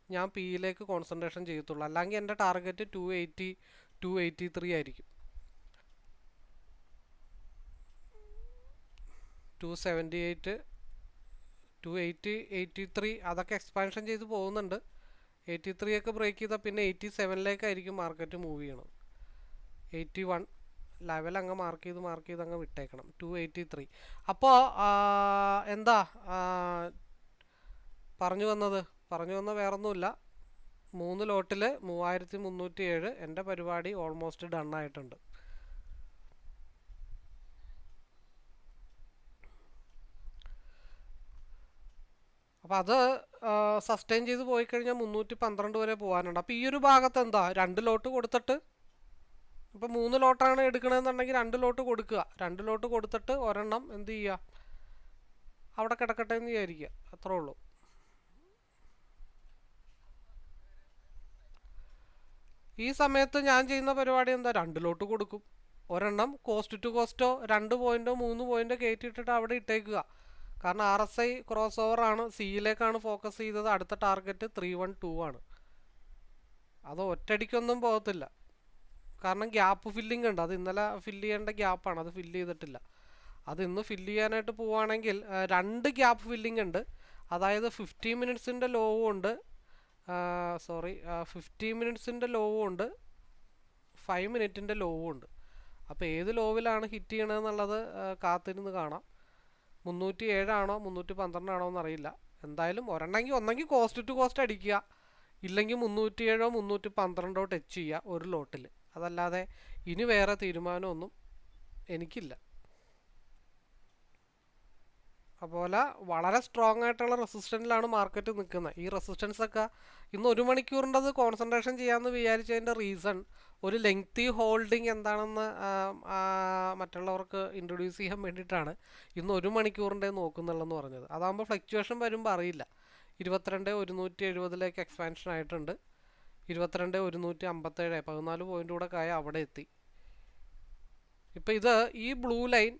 ഞാൻ പിയിലേക്ക് കോൺസെൻട്രേഷൻ ചെയ്യത്തുള്ളൂ. അല്ലെങ്കിൽ എന്റെ target two eighty two eighty three ആയിരിക്കും. Two seventy eight two eighty eighty three അതൊക്കെ എക്സ്പാൻഷൻ ചെയ്ത് പോകുന്നുണ്ട്. എയ്റ്റി ത്രീ ഒക്കെ ബ്രേക്ക് ചെയ്താൽ പിന്നെ എയ്റ്റി സെവനിലേക്കായിരിക്കും മാർക്കറ്റ് മൂവ് ചെയ്യണം എയ്റ്റി വൺ ലെവൽ അങ്ങ് മാർക്ക് ചെയ്ത് മാർക്ക് ചെയ്ത് അങ്ങ് വിട്ടേക്കണം. ടു എയ്റ്റി ത്രീ അപ്പോൾ എന്താ പറഞ്ഞു വന്നത്? പറഞ്ഞു വന്ന വേറൊന്നുമില്ല. മൂന്ന് ലോട്ടിൽ മൂവായിരത്തി മുന്നൂറ്റി ഏഴ് എന്റെ പരിപാടി ഓൾമോസ്റ്റ് ഡൺ അപ്പോൾ അത് സസ്റ്റെയിൻ ചെയ്ത് പോയി കഴിഞ്ഞാൽ മുന്നൂറ്റി പന്ത്രണ്ട് വരെ പോകാനുണ്ട് അപ്പോൾ ഈ ഒരു ഭാഗത്ത് എന്താ? രണ്ട് ലോട്ട് കൊടുത്തിട്ട് ഇപ്പോൾ മൂന്ന് ലോട്ടാണ് എടുക്കണമെന്നുണ്ടെങ്കിൽ രണ്ട് ലോട്ട് കൊടുക്കുക. രണ്ട് ലോട്ട് കൊടുത്തിട്ട് ഒരെണ്ണം എന്ത് ചെയ്യുക? അവിടെ കിടക്കട്ടെ എന്ന് വിചാരിക്കുക. അത്രേ ഉള്ളൂ. ഈ സമയത്ത് ഞാൻ ചെയ്യുന്ന പരിപാടി എന്താ? രണ്ട് ലോട്ട് കൊടുക്കും. ഒരെണ്ണം കോസ്റ്റ് ടു കോസ്റ്റോ രണ്ട് പോയിന്റോ മൂന്ന് പോയിന്റോ കയറ്റിയിട്ടിട്ട് അവിടെ ഇട്ടേക്കുക. കാരണം R S I cross over ആണ് സിയിലേക്കാണ് ഫോക്കസ് ചെയ്തത്. അടുത്ത ടാർഗറ്റ് ത്രീ വൺ ടു ആണ്. അത് ഒറ്റയടിക്കൊന്നും പോകത്തില്ല. കാരണം ഗ്യാപ്പ് ഫില്ലിംഗ് ഉണ്ട്. അത് ഇന്നലെ ഫില്ല് ചെയ്യേണ്ട ഗ്യാപ്പാണ് അത് ഫില്ല് ചെയ്തിട്ടില്ല. അത് ഇന്ന് ഫില്ല് ചെയ്യാനായിട്ട് പോവുകയാണെങ്കിൽ രണ്ട് ഗ്യാപ്പ് ഫില്ലിംഗ് ഉണ്ട്. അതായത് ഫിഫ്റ്റി മിനിറ്റ്സിന്റെ ലോവും ഉണ്ട്. സോറി ഫിഫ്റ്റി മിനിറ്റ്സിന്റെ ലോവും ഉണ്ട്. ഫൈവ് മിനിറ്റിന്റെ ലോവും ഉണ്ട്. അപ്പോൾ ഏത് ലോവിലാണ് ഹിറ്റ് ചെയ്യണമെന്നുള്ളത് കാത്തിരുന്ന് കാണാം. മുന്നൂറ്റി ഏഴാണോ മുന്നൂറ്റി പന്ത്രണ്ടാണോ എന്നറിയില്ല. എന്തായാലും ഒരെണ്ണമെങ്കിൽ ഒന്നെങ്കിൽ കോസ്റ്റ് ടു കോസ്റ്റ് അടിക്കുക. ഇല്ലെങ്കിൽ മുന്നൂറ്റി ഏഴോ മുന്നൂറ്റി പന്ത്രണ്ടോ ടച്ച് ചെയ്യുക ഒരു ലോട്ടിൽ അതല്ലാതെ ഇനി വേറെ തീരുമാനമൊന്നും എനിക്കില്ല. അതുപോലെ വളരെ സ്ട്രോങ് ആയിട്ടുള്ള റെസിസ്റ്റന്റിലാണ് മാർക്കറ്റ് നിൽക്കുന്നത് ഈ റെസിസ്റ്റൻസ് ഒക്കെ ഇന്ന് ഒരു മണിക്കൂറിന്റെത് കോൺസെൻട്രേഷൻ ചെയ്യാമെന്ന് വിചാരിച്ചതിന്റെ റീസൺ ഒരു ലെങ്തി ഹോൾഡിംഗ് എന്താണെന്ന് മറ്റുള്ളവർക്ക് ഇൻട്രൊഡ്യൂസ് ചെയ്യാൻ വേണ്ടിയിട്ടാണ് ഇന്ന് ഒരു മണിക്കൂറിന്റെ നോക്കുന്നുള്ളതെന്ന് പറഞ്ഞത്. അതാകുമ്പോൾ ഫ്ലക്ച്വേഷൻ വരുമ്പോൾ അറിയില്ല. ഇരുപത്തിരണ്ട് ഒരുന്നൂറ്റി എഴുപതിലേക്ക് എക്സ്പാൻഷൻ ആയിട്ടുണ്ട്. ഇരുപത്തിരണ്ട് ഒരുന്നൂറ്റി അമ്പത്തേഴ് പതിനാല് പോയിന്റ് കൂടെ കായ അവിടെ എത്തി. ഇപ്പോൾ ഇത് ഈ ബ്ലൂ ലൈൻ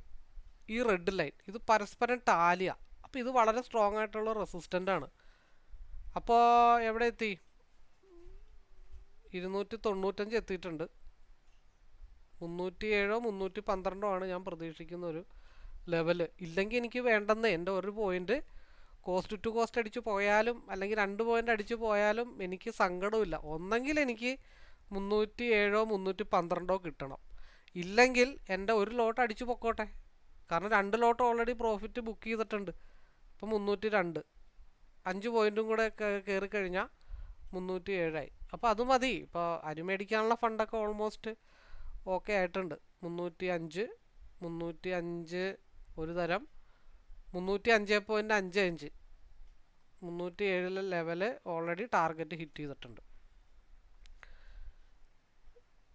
ഈ റെഡ് ലൈൻ ഇത് പരസ്പരം ടാലിയ അപ്പോൾ ഇത് വളരെ സ്ട്രോങ് ആയിട്ടുള്ള റെസിസ്റ്റന്റ് ആണ്. അപ്പോൾ എവിടെ എത്തി? ഇരുന്നൂറ്റി തൊണ്ണൂറ്റഞ്ച് എത്തിയിട്ടുണ്ട്. മുന്നൂറ്റി ഏഴോ മുന്നൂറ്റി പന്ത്രണ്ടോ ആണ് ഞാൻ പ്രതീക്ഷിക്കുന്ന ഒരു ലെവൽ. ഇല്ലെങ്കിൽ എനിക്ക് വേണ്ടെന്ന്. എന്റെ ഒരു പോയിന്റ് കോസ്റ്റ് ടു കോസ്റ്റ് അടിച്ച് പോയാലും അല്ലെങ്കിൽ രണ്ട് പോയിന്റ് അടിച്ച് പോയാലും എനിക്ക് സങ്കടമില്ല ഒന്നെങ്കിൽ എനിക്ക് മുന്നൂറ്റി ഏഴോ മുന്നൂറ്റി പന്ത്രണ്ടോ കിട്ടണം. ഇല്ലെങ്കിൽ എന്റെ ഒരു ലോട്ട് അടിച്ചു പൊക്കോട്ടെ. കാരണം രണ്ട് ലോട്ട് ഓൾറെഡി പ്രോഫിറ്റ് ബുക്ക് ചെയ്തിട്ടുണ്ട്. അപ്പം മുന്നൂറ്റി രണ്ട് അഞ്ച് പോയിന്റും കൂടെ കയറി കഴിഞ്ഞാൽ മുന്നൂറ്റി ഏഴായി അപ്പോൾ അത് മതി. ഇപ്പോൾ അരി മേടിക്കാനുള്ള ഫണ്ടൊക്കെ ഓൾമോസ്റ്റ് ഓക്കെ ആയിട്ടുണ്ട്. മുന്നൂറ്റി അഞ്ച് മുന്നൂറ്റി അഞ്ച് ഒരു തരം മുന്നൂറ്റി അഞ്ച് പോയിന്റ് അഞ്ച് അഞ്ച്. മുന്നൂറ്റി ഏഴിലെ ലെവൽ ഓൾറെഡി ടാർഗറ്റ് ഹിറ്റ് ചെയ്തിട്ടുണ്ട്.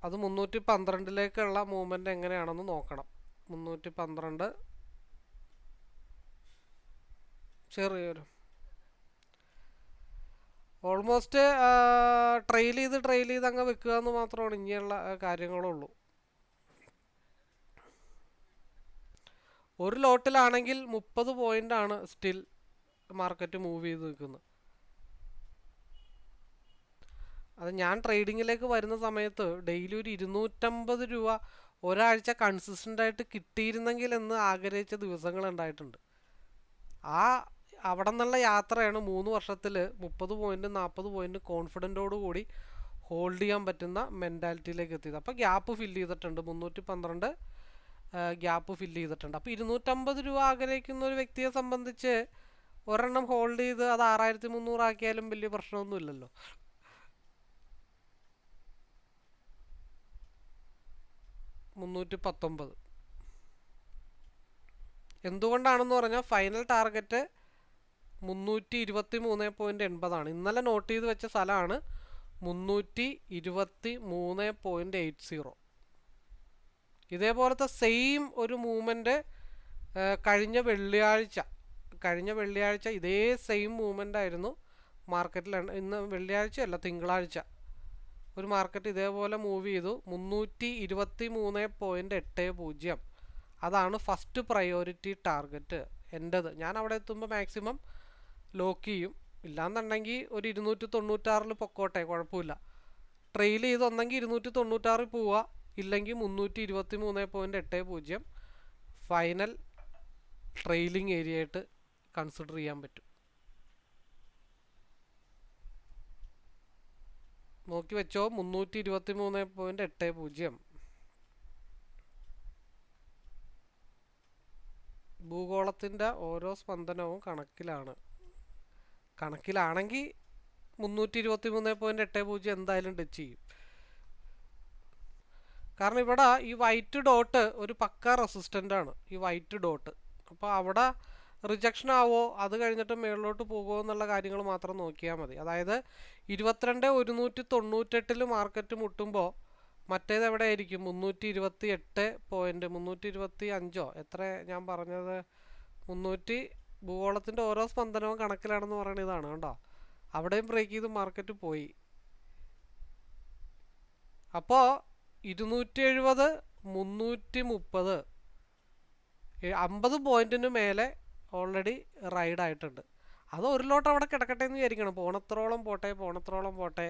അത് മുന്നൂറ്റി പന്ത്രണ്ടിലേക്കുള്ള മൂവ്മെന്റ് എങ്ങനെയാണെന്ന് നോക്കണം. മുന്നൂറ്റി പന്ത്രണ്ട് ചെറിയൊരു ഓൾമോസ്റ്റ് ട്രെയിൽ ചെയ്ത് ട്രെയിൽ ചെയ്ത് അങ്ങ് വെക്കുക എന്ന് മാത്രമാണ് ഇനിയുള്ള കാര്യങ്ങളുള്ളൂ. ഒരു ലോട്ടിലാണെങ്കിൽ മുപ്പത് പോയിന്റ് ആണ് സ്റ്റിൽ മാർക്കറ്റ് മൂവ് ചെയ്ത് നിൽക്കുന്നത്. അത് ഞാൻ ട്രേഡിങ്ങിലേക്ക് വരുന്ന സമയത്ത് ഡെയിലി ഒരു ഇരുന്നൂറ്റമ്പത് രൂപ ഒരാഴ്ച കൺസിസ്റ്റന്റ് ആയിട്ട് കിട്ടിയിരുന്നെങ്കിൽ എന്ന് ആഗ്രഹിച്ച ദിവസങ്ങൾ ഉണ്ടായിട്ടുണ്ട്. ആ അവിടെ നിന്നുള്ള യാത്രയാണ് മൂന്ന് വർഷത്തിൽ മുപ്പത് പോയിന്റ് നാൽപ്പത് പോയിന്റ് കോൺഫിഡന്റോട് കൂടി ഹോൾഡ് ചെയ്യാൻ പറ്റുന്ന മെന്റാലിറ്റിയിലേക്ക് എത്തിയത്. അപ്പോൾ ഗ്യാപ്പ് ഫില്ല് ചെയ്തിട്ടുണ്ട്. മുന്നൂറ്റി പന്ത്രണ്ട് ഗ്യാപ്പ് ഫില്ല് ചെയ്തിട്ടുണ്ട്. അപ്പോൾ ഇരുന്നൂറ്റമ്പത് രൂപ ആഗ്രഹിക്കുന്ന ഒരു വ്യക്തിയെ സംബന്ധിച്ച് ഒരെണ്ണം ഹോൾഡ് ചെയ്ത് അത് ആറായിരത്തി മുന്നൂറാക്കിയാലും വലിയ പ്രശ്നമൊന്നുമില്ലല്ലോ. മുന്നൂറ്റി പത്തൊമ്പത്. എന്തുകൊണ്ടാണെന്ന് പറഞ്ഞാൽ ഫൈനൽ ടാർഗറ്റ് മുന്നൂറ്റി ഇരുപത്തി മൂന്ന് പോയിന്റ് എൺപതാണ്. ഇന്നലെ നോട്ട് ചെയ്ത് വെച്ച സ്ഥലമാണ് മുന്നൂറ്റി ഇരുപത്തി മൂന്ന് പോയിന്റ് എയ്റ്റ് സീറോ ഇതേപോലത്തെ സെയിം ഒരു മൂവ്മെന്റ് കഴിഞ്ഞ വെള്ളിയാഴ്ച കഴിഞ്ഞ വെള്ളിയാഴ്ച ഇതേ സെയിം മൂവ്മെന്റ് ആയിരുന്നു മാർക്കറ്റിൽ ഇന്ന് വെള്ളിയാഴ്ചയല്ല തിങ്കളാഴ്ച. ഒരു മാർക്കറ്റ് ഇതേപോലെ മൂവ് ചെയ്തു. മുന്നൂറ്റി ഇരുപത്തി മൂന്ന് പോയിന്റ് എട്ട് പൂജ്യം. അതാണ് ഫസ്റ്റ് പ്രയോറിറ്റി ടാർഗറ്റ് എന്റെത്. ഞാൻ അവിടെ എത്തുമ്പോൾ മാക്സിമം ലോക്ക് ചെയ്യും. ഇല്ലാന്നുണ്ടെങ്കിൽ ഒരു ഇരുന്നൂറ്റി തൊണ്ണൂറ്റാറിൽ പൊക്കോട്ടെ കുഴപ്പമില്ല. ട്രെയിൽ ചെയ്ത് ഒന്നെങ്കിൽ ഇരുന്നൂറ്റി തൊണ്ണൂറ്റാറിൽ പോവുക ഇല്ലെങ്കിൽ മുന്നൂറ്റി ഇരുപത്തി മൂന്ന് പോയിന്റ് എട്ട് പൂജ്യം. ഫൈനൽ ട്രെയിലിംഗ് ഏരിയ ആയിട്ട് കൺസിഡർ ചെയ്യാൻ പറ്റും. നോക്കി വെച്ചോ മുന്നൂറ്റി ഇരുപത്തി മൂന്ന് പോയിന്റ് എട്ട് പൂജ്യം. ഭൂഗോളത്തിന്റെ ഓരോ സ്പന്ദനവും കണക്കിലാണ്. കണക്കിലാണെങ്കിൽ മുന്നൂറ്റി ഇരുപത്തി മൂന്ന് പോയിന്റ് എട്ട് പൂജ്യം എന്തായാലും ടച്ച് ചെയ്യും. കാരണം ഇവിടെ ഈ വൈറ്റ് ഡോട്ട് ഒരു പക്ക റെസിസ്റ്റന്റ് ആണ്. ഈ വൈറ്റ് ഡോട്ട് അപ്പോൾ അവിടെ റിജക്ഷൻ ആവോ അത് കഴിഞ്ഞിട്ട് മേളിലോട്ട് പോകുമോ എന്നുള്ള കാര്യങ്ങൾ മാത്രം നോക്കിയാൽ മതി. അതായത് ഇരുപത്തിരണ്ട് ഒരുന്നൂറ്റി തൊണ്ണൂറ്റെട്ടിൽ മാർക്കറ്റ് മുട്ടുമ്പോൾ മറ്റേത് എവിടെ ആയിരിക്കും മുന്നൂറ്റി ഇരുപത്തി എട്ട് പോയിന്റ് മുന്നൂറ്റി ഇരുപത്തി അഞ്ചോ എത്ര ഞാൻ പറഞ്ഞത്? മുന്നൂറ്റി ഭൂഗോളത്തിന്റെ ഓരോ സ്പന്ദനവും കണക്കിലാണെന്ന് പറയുന്നത് ഇതാണ് കേട്ടോ അവിടെയും ബ്രേക്ക് ചെയ്ത് മാർക്കറ്റ് പോയി. അപ്പോൾ ഇരുന്നൂറ്റി എഴുപത് മുന്നൂറ്റി മുപ്പത് അമ്പത് പോയിന്റിന് മേലെ ഓൾറെഡി റൈഡ് ആയിട്ടുണ്ട്. അത് ഒരു ലോട്ട് അവിടെ കിടക്കട്ടെ എന്ന് വിചാരിക്കണം. പോണത്രോളം പോട്ടെ പോണത്രോളം പോട്ടെ.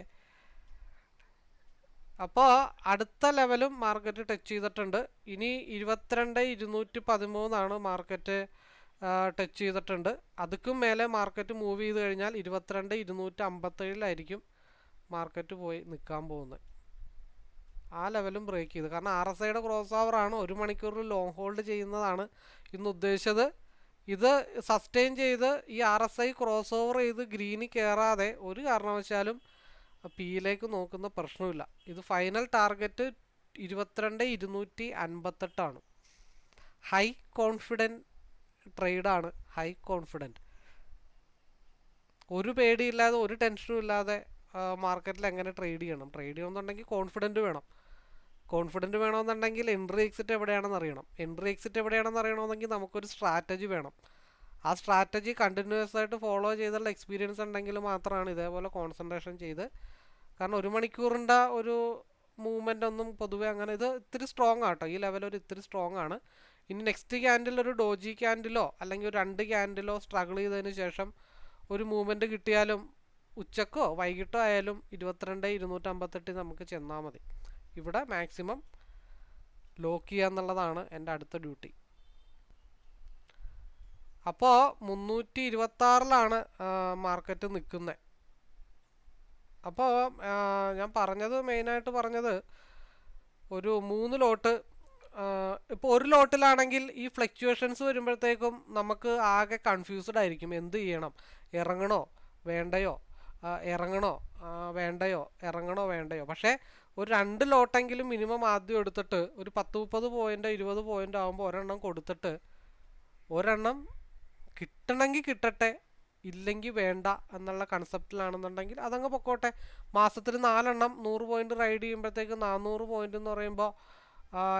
അപ്പോൾ അടുത്ത ലെവലും മാർക്കറ്റ് ടച്ച് ചെയ്തിട്ടുണ്ട്. ഇനി ഇരുപത്തിരണ്ട് ഇരുന്നൂറ്റി പതിമൂന്നാണ് മാർക്കറ്റ് ടച്ച് ചെയ്തിട്ടുണ്ട്. അതുക്കും മേലെ മാർക്കറ്റ് മൂവ് ചെയ്ത് കഴിഞ്ഞാൽ ഇരുപത്തിരണ്ട് ഇരുന്നൂറ്റി അമ്പത്തേഴിലായിരിക്കും മാർക്കറ്റ് പോയി നിൽക്കാൻ പോകുന്നത്. ആ ലെവലും ബ്രേക്ക് ചെയ്തു. കാരണം ആർ എസ് ഐയുടെ ക്രോസ് ഓവറാണ് ഒരു മണിക്കൂറിൽ ലോങ് ഹോൾഡ് ചെയ്യുന്നതാണ് ഇന്ന് ഉദ്ദേശിച്ചത്. ഇത് സസ്റ്റെയിൻ ചെയ്ത് ഈ R S I cross over ചെയ്ത് ഗ്രീനിൽ കയറാതെ ഒരു കാരണവശാലും പിയിലേക്ക് നോക്കുന്ന പ്രശ്നമില്ല ഇത് ഫൈനൽ ടാർഗറ്റ് ഇരുപത്തിരണ്ട് ഇരുന്നൂറ്റി അൻപത്തെട്ടാണ് ഹൈ കോൺഫിഡന്റ് ട്രേഡാണ് ഹൈ കോൺഫിഡന്റ് ഒരു പേടിയില്ലാതെ ഒരു ടെൻഷനും ഇല്ലാതെ മാർക്കറ്റിൽ എങ്ങനെ ട്രേഡ് ചെയ്യണം? ട്രേഡ് ചെയ്യണമെന്നുണ്ടെങ്കിൽ കോൺഫിഡന്റ് വേണം. കോൺഫിഡന്റ് വേണമെന്നുണ്ടെങ്കിൽ എൻട്രി എക്സിറ്റ് എവിടെയാണെന്ന് അറിയണം. എൻട്രി എക്സിറ്റ് എവിടെയാണെന്ന് അറിയണമെന്നെങ്കിൽ നമുക്കൊരു സ്ട്രാറ്റജി വേണം. ആ സ്ട്രാറ്റജി കണ്ടിന്യൂസ് ആയിട്ട് ഫോളോ ചെയ്തുള്ള എക്സ്പീരിയൻസ് ഉണ്ടെങ്കിൽ മാത്രമാണ് ഇതേപോലെ കോൺസെൻട്രേഷൻ ചെയ്ത്. കാരണം ഒരു മണിക്കൂറിന്റെ ഒരു മൂവ്മെന്റ് ഒന്നും പൊതുവെ അങ്ങനെ ഇത് ഇത്തിരി സ്ട്രോങ് ആട്ടോ. ഈ ലെവൽ ഒരു ഇത്തിരി സ്ട്രോങ് ആണ്. ഇനി നെക്സ്റ്റ് ക്യാൻഡിൽ ഒരു ഡോജി ക്യാൻഡിലോ അല്ലെങ്കിൽ ഒരു രണ്ട് ക്യാൻഡിലോ സ്ട്രഗിൾ ചെയ്തതിന് ശേഷം ഒരു മൂവ്മെന്റ് കിട്ടിയാലും ഉച്ചക്കോ വൈകിട്ടോ ആയാലും ഇരുപത്തിരണ്ട് ഇരുന്നൂറ്റമ്പത്തെട്ട് നമുക്ക് ചെന്നാൽ മതി. ഇവിടെ മാക്സിമം ലോക്ക് ചെയ്യുക എന്നുള്ളതാണ് എന്റെ അടുത്ത ഡ്യൂട്ടി അപ്പോൾ മുന്നൂറ്റി ഇരുപത്താറിലാണ് മാർക്കറ്റ് നിൽക്കുന്നത്. അപ്പോൾ ഞാൻ പറഞ്ഞത് മെയിനായിട്ട് പറഞ്ഞത് ഒരു മൂന്ന് ലോട്ട് ഇപ്പോൾ ഒരു ലോട്ടിലാണെങ്കിൽ ഈ ഫ്ലക്ച്വേഷൻസ് വരുമ്പോഴത്തേക്കും നമുക്ക് ആകെ കൺഫ്യൂസ്ഡ് ആയിരിക്കും. എന്ത് ചെയ്യണം? ഇറങ്ങണോ? വേണ്ടയോ? ഇറങ്ങണോ? വേണ്ടയോ? ഇറങ്ങണോ? വേണ്ടയോ? പക്ഷേ ഒരു രണ്ട് ലോട്ടെങ്കിലും മിനിമം ആദ്യം എടുത്തിട്ട് ഒരു പത്ത് മുപ്പത് പോയിന്റ് ഇരുപത് പോയിന്റ് ആകുമ്പോൾ ഒരെണ്ണം കൊടുത്തിട്ട് ഒരെണ്ണം കിട്ടണമെങ്കിൽ കിട്ടട്ടെ ഇല്ലെങ്കിൽ വേണ്ട എന്നുള്ള കൺസെപ്റ്റിലാണെന്നുണ്ടെങ്കിൽ അതങ്ങ് പൊക്കോട്ടെ. മാസത്തിൽ നാലെണ്ണം നൂറ് പോയിന്റ് റൈഡ് ചെയ്യുമ്പോഴത്തേക്ക് നാനൂറ് പോയിന്റ് എന്ന് പറയുമ്പോൾ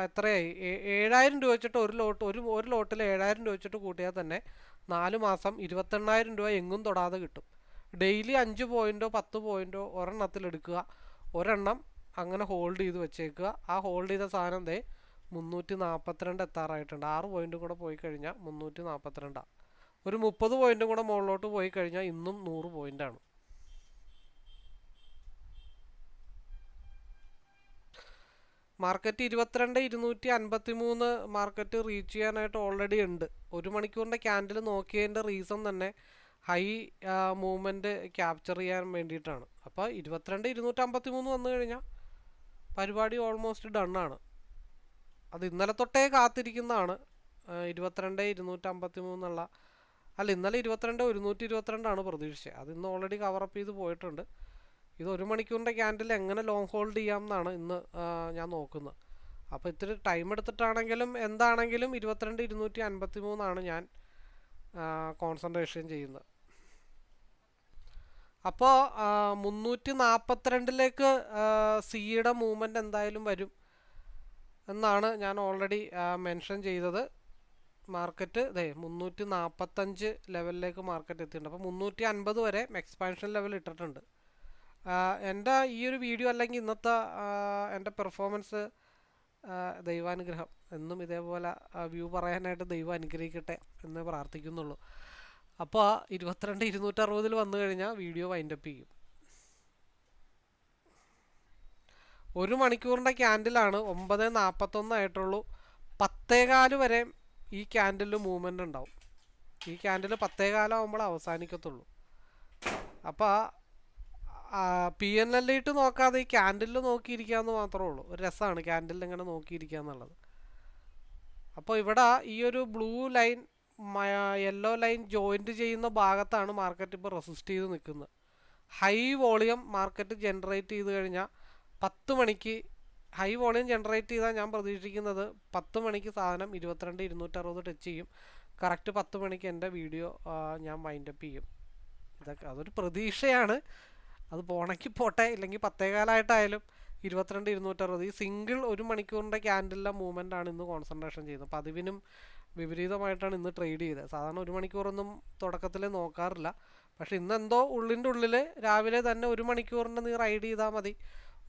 എത്രയായി? ഏഴായിരം രൂപ വെച്ചിട്ട് ഒരു ലോട്ട് ഒരു ഒരു ലോട്ടിൽ ഏഴായിരം രൂപ വെച്ചിട്ട് കൂട്ടിയാൽ തന്നെ നാല് മാസം ഇരുപത്തെണ്ണായിരം രൂപ എങ്ങും തൊടാതെ കിട്ടും. ഡെയിലി അഞ്ച് പോയിന്റോ പത്ത് പോയിന്റോ ഒരെണ്ണത്തിൽ എടുക്കുക. ഒരെണ്ണം അങ്ങനെ ഹോൾഡ് ചെയ്ത് വെച്ചേക്കുക. ആ ഹോൾഡ് ചെയ്ത സാധനം ദേ മുന്നൂറ്റി നാൽപ്പത്തിരണ്ട് എത്താറായിട്ടുണ്ട്. ആറ് പോയിന്റും കൂടെ പോയി കഴിഞ്ഞാൽ മുന്നൂറ്റി നാൽപ്പത്തിരണ്ടാണ് ഒരു മുപ്പത് പോയിന്റും കൂടെ മുകളിലോട്ട് പോയി കഴിഞ്ഞാൽ ഇന്നും നൂറ് പോയിന്റാണ്. മാർക്കറ്റ് ഇരുപത്തിരണ്ട് ഇരുന്നൂറ്റി അൻപത്തി മൂന്ന് മാർക്കറ്റ് റീച്ച് ചെയ്യാനായിട്ട് ഓൾറെഡി ഉണ്ട്. ഒരു മണിക്കൂറിന്റെ ക്യാൻഡിൽ നോക്കിയതിന്റെ റീസൺ തന്നെ ഹൈ മൂവ്മെന്റ് ക്യാപ്ചർ ചെയ്യാൻ വേണ്ടിയിട്ടാണ്. അപ്പോൾ ഇരുപത്തിരണ്ട് ഇരുന്നൂറ്റമ്പത്തി മൂന്ന് വന്നു കഴിഞ്ഞാൽ പരിപാടി ഓൾമോസ്റ്റ് ഡണ്ണാണ് അത് ഇന്നലെ തൊട്ടേ കാത്തിരിക്കുന്നതാണ്. ഇരുപത്തിരണ്ട് ഇരുന്നൂറ്റമ്പത്തി മൂന്നുള്ള അല്ല ഇന്നലെ ഇരുപത്തിരണ്ട് ഒരുന്നൂറ്റി ഇരുപത്തിരണ്ടാണ് പ്രതീക്ഷിച്ചത്. അത് ഇന്ന് ഓൾറെഡി കവറപ്പ് ചെയ്ത് പോയിട്ടുണ്ട്. ഇത് ഒരു മണിക്കൂറിന്റെ ക്യാൻഡിൽ എങ്ങനെ ലോങ് ഹോൾഡ് ചെയ്യാം എന്നാണ് ഇന്ന് ഞാൻ നോക്കുന്നത്. അപ്പോൾ ഇത്തിരി ടൈം എടുത്തിട്ടാണെങ്കിലും എന്താണെങ്കിലും ഇരുപത്തിരണ്ട് ഇരുന്നൂറ്റി അൻപത്തി മൂന്നാണ് ഞാൻ കോൺസെൻട്രേഷൻ ചെയ്യുന്നത്. അപ്പോൾ മുന്നൂറ്റി നാൽപ്പത്തിരണ്ടിലേക്ക് സിയുടെ മൂവ്മെന്റ് എന്തായാലും വരും എന്നാണ് ഞാൻ ഓൾറെഡി മെൻഷൻ ചെയ്തത്. മാർക്കറ്റ് ഇതേ മുന്നൂറ്റി നാൽപ്പത്തഞ്ച് ലെവലിലേക്ക് മാർക്കറ്റ് എത്തിയിട്ടുണ്ട്. അപ്പോൾ മുന്നൂറ്റി അൻപത് വരെ എക്സ്പാൻഷൻ ലെവൽ ഇട്ടിട്ടുണ്ട്. എന്റെ ഈ ഒരു വീഡിയോ അല്ലെങ്കിൽ ഇന്നത്തെ എന്റെ പെർഫോമൻസ് ദൈവാനുഗ്രഹം എന്നും ഇതേപോലെ വ്യൂ പറയാനായിട്ട് ദൈവം അനുഗ്രഹിക്കട്ടെ എന്ന് പ്രാർത്ഥിക്കുന്നുള്ളൂ. അപ്പോൾ ഇരുപത്തിരണ്ട് ഇരുന്നൂറ്ററുപതിൽ വന്നു കഴിഞ്ഞാൽ വീഡിയോ വൈൻഡപ്പ് ചെയ്യും. ഒരു മണിക്കൂറിന്റെ ക്യാൻഡിലാണ് ഒമ്പത് നാൽപ്പത്തൊന്നായിട്ടുള്ളൂ പത്തേകാൽ വരെ ഈ ക്യാൻഡിൽ മൂവ്മെന്റ് ഉണ്ടാവും. ഈ ക്യാൻഡിൽ പത്തേകാലാവുമ്പോൾ അവസാനിക്കത്തുള്ളൂ. അപ്പോൾ പി എൻ എൽ ഇട്ട് നോക്കാതെ ഈ ക്യാൻഡിൽ നോക്കിയിരിക്കാന്ന് മാത്രമേ ഉള്ളൂ. ഒരു രസമാണ് ക്യാൻഡിൽ ഇങ്ങനെ നോക്കിയിരിക്കുക എന്നുള്ളത് അപ്പോൾ ഇവിടെ ഈ ഒരു blue line yellow line joint ചെയ്യുന്ന ഭാഗത്താണ് മാർക്കറ്റ് ഇപ്പോൾ റെസിസ്റ്റ് ചെയ്ത് നിൽക്കുന്നത്. ഹൈ വോളിയം മാർക്കറ്റ് ജനറേറ്റ് ചെയ്ത് കഴിഞ്ഞാൽ പത്ത് മണിക്ക് ഹൈ വോളിയം ജനറേറ്റ് ചെയ്താൽ ഞാൻ പ്രതീക്ഷിക്കുന്നത് പത്ത് മണിക്ക് സാധനം ഇരുപത്തിരണ്ട് ഇരുന്നൂറ്ററുപത് ടച്ച് ചെയ്യും. കറക്റ്റ് പത്ത് മണിക്ക് എന്റെ വീഡിയോ ഞാൻ വൈൻഡപ്പ് ചെയ്യും. ഇതൊക്കെ അതൊരു പ്രതീക്ഷയാണ്. അത് പോണെങ്കിൽ പോട്ടെ ഇല്ലെങ്കിൽ പത്തേകാലായിട്ടായാലും ഇരുപത്തിരണ്ട് ഇരുന്നൂറ്ററുപത്. ഈ സിംഗിൾ ഒരു മണിക്കൂറിന്റെ ക്യാൻഡിലെ മൂവ്മെന്റ് ആണ് ഇന്ന് കോൺസെൻട്രേഷൻ ചെയ്യുന്നത്. പതിവിനും വിപരീതമായിട്ടാണ് ഇന്ന് ട്രേഡ് ചെയ്തത്. സാധാരണ ഒരു മണിക്കൂറൊന്നും തുടക്കത്തിൽ നോക്കാറില്ല. പക്ഷെ ഇന്ന് എന്തോ ഉള്ളിന്റെ ഉള്ളിൽ രാവിലെ തന്നെ ഒരു മണിക്കൂറിന്റെ നീ റൈഡ് ചെയ്താൽ മതി.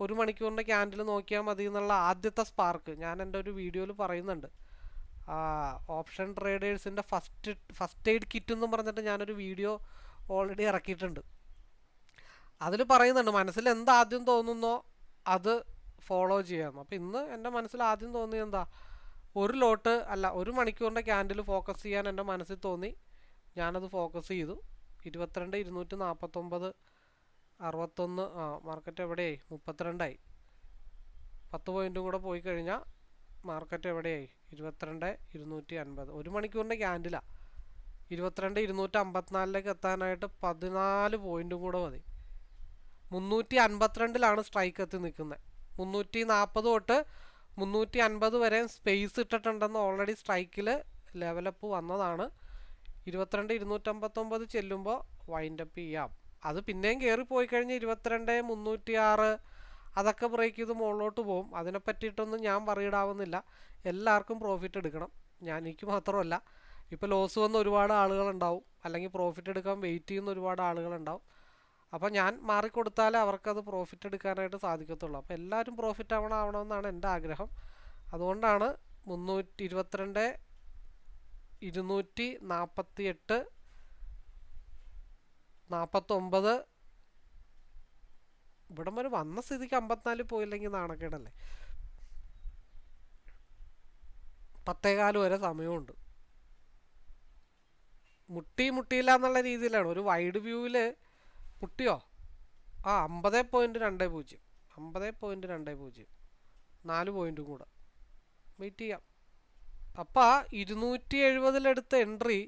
ഒരു മണിക്കൂറിന്റെ ക്യാൻഡിൽ നോക്കിയാൽ മതി എന്നുള്ള ആദ്യത്തെ സ്പാർക്ക് ഞാൻ എന്റെ ഒരു വീഡിയോയിൽ പറയുന്നുണ്ട്. ഓപ്ഷൻ ട്രേഡേഴ്സിന്റെ ഫസ്റ്റ് ഫസ്റ്റ് എയ്ഡ് കിറ്റ് എന്ന് പറഞ്ഞിട്ട് ഞാനൊരു വീഡിയോ ഓൾറെഡി ഇറക്കിയിട്ടുണ്ട്. അതിൽ പറയുന്നുണ്ട് മനസ്സിൽ എന്താദ്യം തോന്നുന്നോ അത് ഫോളോ ചെയ്യാം അപ്പം ഇന്ന് എന്റെ മനസ്സിൽ ആദ്യം തോന്നിയത് എന്താ? ഒരു ലോട്ട് അല്ല ഒരു മണിക്കൂറിന്റെ ക്യാൻഡിൽ ഫോക്കസ് ചെയ്യാൻ എന്റെ മനസ്സിൽ തോന്നി. ഞാനത് ഫോക്കസ് ചെയ്തു. ഇരുപത്തിരണ്ട് ഇരുന്നൂറ്റി നാൽപ്പത്തൊമ്പത് അറുപത്തൊന്ന് ആ മാർക്കറ്റ് എവിടെയായി? മുപ്പത്തിരണ്ടായി. പത്ത് പോയിന്റും കൂടെ പോയി കഴിഞ്ഞാൽ മാർക്കറ്റ് എവിടെയായി? ഇരുപത്തിരണ്ട് ഇരുന്നൂറ്റി അൻപത്. ഒരു മണിക്കൂറിന്റെ ക്യാൻഡിലാണ് ഇരുപത്തിരണ്ട് ഇരുന്നൂറ്റി അമ്പത്തിനാലിലേക്ക് എത്താനായിട്ട് പതിനാല് പോയിന്റും കൂടെ മതി. മുന്നൂറ്റി അൻപത്തിരണ്ടിലാണ് സ്ട്രൈക്ക് എത്തി നിൽക്കുന്നത്. മുന്നൂറ്റി നാൽപ്പത് തൊട്ട് മുന്നൂറ്റി അൻപത് വരെ സ്പേസ് ഇട്ടിട്ടുണ്ടെന്ന് ഓൾറെഡി സ്ട്രൈക്കിൽ ലെവലപ്പ് വന്നതാണ്. ഇരുപത്തിരണ്ട് ഇരുന്നൂറ്റമ്പത്തൊമ്പത് ചെല്ലുമ്പോൾ വൈൻഡപ്പ് ചെയ്യാം. അത് പിന്നെയും കയറി പോയി കഴിഞ്ഞ് ഇരുപത്തിരണ്ട് മുന്നൂറ്റി ആറ് അതൊക്കെ ബ്രേക്ക് ചെയ്ത് മുകളിലോട്ട് പോകും. അതിനെ പറ്റിയിട്ടൊന്നും ഞാൻ പറയിടാവുന്നില്ല എല്ലാവർക്കും പ്രോഫിറ്റ് എടുക്കണം. ഞാൻ എനിക്ക് മാത്രമല്ല. ഇപ്പോൾ ലോസ് വന്ന ഒരുപാട് ആളുകളുണ്ടാവും. അല്ലെങ്കിൽ പ്രോഫിറ്റ് എടുക്കാൻ വെയിറ്റ് ചെയ്യുന്ന ഒരുപാട് ആളുകളുണ്ടാവും. അപ്പോൾ ഞാൻ മാറിക്കൊടുത്താലേ അവർക്കത് പ്രോഫിറ്റ് എടുക്കാനായിട്ട് സാധിക്കത്തുള്ളൂ. അപ്പോൾ എല്ലാവരും പ്രോഫിറ്റ് ആവണം ആവണമെന്നാണ് എന്റെ ആഗ്രഹം. അതുകൊണ്ടാണ് മുന്നൂറ്റി ഇരുപത്തിരണ്ട് ഇരുന്നൂറ്റി നാൽപ്പത്തി എട്ട് നാൽപ്പത്തൊമ്പത് ഇവിടം വരെ വന്ന സ്ഥിതിക്ക് അമ്പത്തിനാലിൽ പോയില്ലെങ്കിൽ നാണക്കേടല്ലേ? പത്തേകാൽ വരെ സമയമുണ്ട്. മുട്ടി മുട്ടിയില്ല എന്നുള്ള രീതിയിലാണ്. ഒരു വൈഡ് വ്യൂവിൽ മുട്ടിയോ ആ അമ്പത് പോയിന്റ് രണ്ട് പൂജ്യം. അമ്പത് പോയിന്റ് രണ്ട് പൂജ്യം. നാല് പോയിന്റും കൂടെ. വെയിറ്റ് ചെയ്യാം. അപ്പോൾ ഇരുന്നൂറ്റി എഴുപതിലെടുത്ത എൻട്രി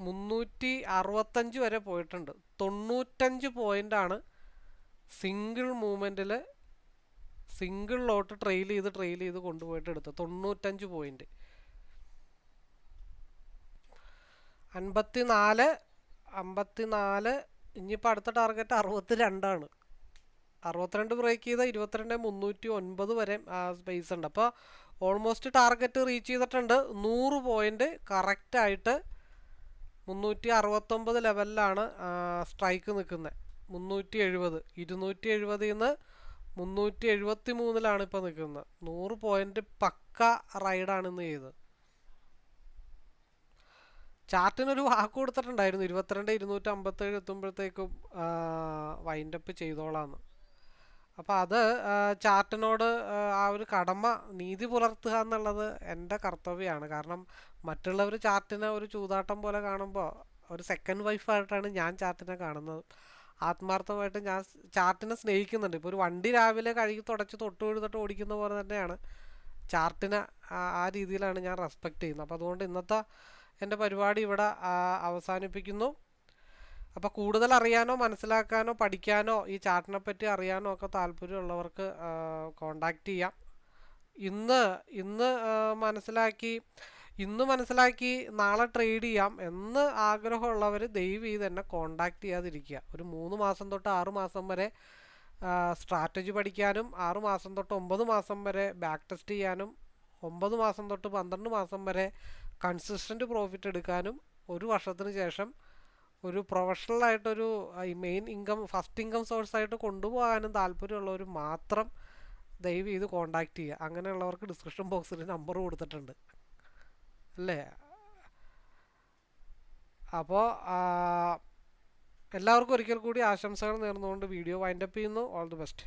മുന്നൂറ്റി അറുപത്തഞ്ച് വരെ പോയിട്ടുണ്ട്. തൊണ്ണൂറ്റഞ്ച് പോയിന്റാണ് സിംഗിൾ മൂവ്മെന്റിൽ സിംഗിൾ ലോട്ട് ട്രെയിൽ ചെയ്ത് ട്രെയിൽ ചെയ്ത് കൊണ്ടുപോയിട്ട് എടുത്തത്. തൊണ്ണൂറ്റഞ്ച് പോയിന്റ് അൻപത്തി നാല് അമ്പത്തി നാല് ഇനിയിപ്പോൾ അടുത്ത ടാർഗറ്റ് അറുപത്തി രണ്ടാണ് അറുപത്തിരണ്ട് ബ്രേക്ക് ചെയ്ത ഇരുപത്തിരണ്ട് മുന്നൂറ്റി ഒൻപത് വരെ സ്പേസ് ഉണ്ട്. അപ്പോൾ ഓൾമോസ്റ്റ് ടാർഗറ്റ് റീച്ച് ചെയ്തിട്ടുണ്ട്. നൂറ് പോയിന്റ് കറക്റ്റായിട്ട് മുന്നൂറ്റി അറുപത്തൊമ്പത് ലെവലിലാണ് സ്ട്രൈക്ക് നിൽക്കുന്നത് മുന്നൂറ്റി എഴുപത് ഇരുന്നൂറ്റി എഴുപതിൽ നിന്ന് മുന്നൂറ്റി എഴുപത്തി മൂന്നിലാണ് ഇപ്പോൾ നിൽക്കുന്നത് നൂറ് പോയിന്റ് പക്ക റൈഡാണ് ഇന്ന് ചെയ്തത്. ചാർട്ടിനൊരു വാക്ക് കൊടുത്തിട്ടുണ്ടായിരുന്നു. ഇരുപത്തിരണ്ട് ഇരുന്നൂറ്റി അമ്പത്തേഴ് എത്തുമ്പോഴത്തേക്കും വൈൻഡപ്പ് ചെയ്തോളാന്ന്. അപ്പോൾ അത് ചാർട്ടിനോട് ആ ഒരു കടമ നീതി പുലർത്തുക എന്നുള്ളത് എന്റെ കർത്തവ്യമാണ് കാരണം മറ്റുള്ളവർ ചാർട്ടിനെ ഒരു ചൂതാട്ടം പോലെ കാണുമ്പോൾ ഒരു സെക്കൻഡ് വൈഫായിട്ടാണ് ഞാൻ ചാർട്ടിനെ കാണുന്നത്. ആത്മാർത്ഥമായിട്ട് ഞാൻ ചാർട്ടിനെ സ്നേഹിക്കുന്നുണ്ട്. ഇപ്പോൾ ഒരു വണ്ടി രാവിലെ കഴുകി തുടച്ച് തൊട്ട് എഴുതിട്ട് ഓടിക്കുന്ന പോലെ തന്നെയാണ് ചാർട്ടിനെ ആ രീതിയിലാണ് ഞാൻ റെസ്പെക്റ്റ് ചെയ്യുന്നത്. അപ്പോൾ അതുകൊണ്ട് ഇന്നത്തെ എന്റെ പരിപാടി ഇവിടെ അവസാനിപ്പിക്കുന്നു. അപ്പോൾ കൂടുതൽ അറിയാനോ മനസ്സിലാക്കാനോ പഠിക്കാനോ ഈ ചാർട്ടിനെ പറ്റി അറിയാനോ ഒക്കെ താല്പര്യമുള്ളവർക്ക് കോണ്ടാക്റ്റ് ചെയ്യാം. ഇന്ന് ഇന്ന് മനസ്സിലാക്കി ഇന്ന് മനസ്സിലാക്കി നാളെ ട്രേഡ് ചെയ്യാം എന്ന് ആഗ്രഹമുള്ളവർ ദയവ് ചെയ്ത് എന്നെ കോണ്ടാക്ട് ചെയ്യാതിരിക്കുക. ഒരു മൂന്ന് മാസം തൊട്ട് ആറ് മാസം വരെ സ്ട്രാറ്റജി പഠിക്കാനും ആറ് മാസം തൊട്ട് ഒമ്പത് മാസം വരെ ബാക്ക് ടെസ്റ്റ് ചെയ്യാനും ഒമ്പത് മാസം തൊട്ട് പന്ത്രണ്ട് മാസം വരെ കൺസിസ്റ്റന്റ് പ്രോഫിറ്റ് എടുക്കാനും ഒരു വർഷത്തിന് ശേഷം ഒരു പ്രൊഫഷണലായിട്ടൊരു മെയിൻ ഇൻകം ഫസ്റ്റ് ഇൻകം സോഴ്സായിട്ട് കൊണ്ടുപോകാനും താല്പര്യമുള്ളവർ മാത്രം ദയവ് ചെയ്ത് കോണ്ടാക്ട് ചെയ്യുക. അങ്ങനെയുള്ളവർക്ക് ഡിസ്ക്രിപ്ഷൻ ബോക്സിൽ നമ്പർ കൊടുത്തിട്ടുണ്ട്. അല്ലേ? അപ്പോൾ എല്ലാവർക്കും ഒരിക്കൽ കൂടി ആശംസകൾ നേർന്നുകൊണ്ട് വീഡിയോ വൈൻഡപ്പ് ചെയ്യുന്നു. All the best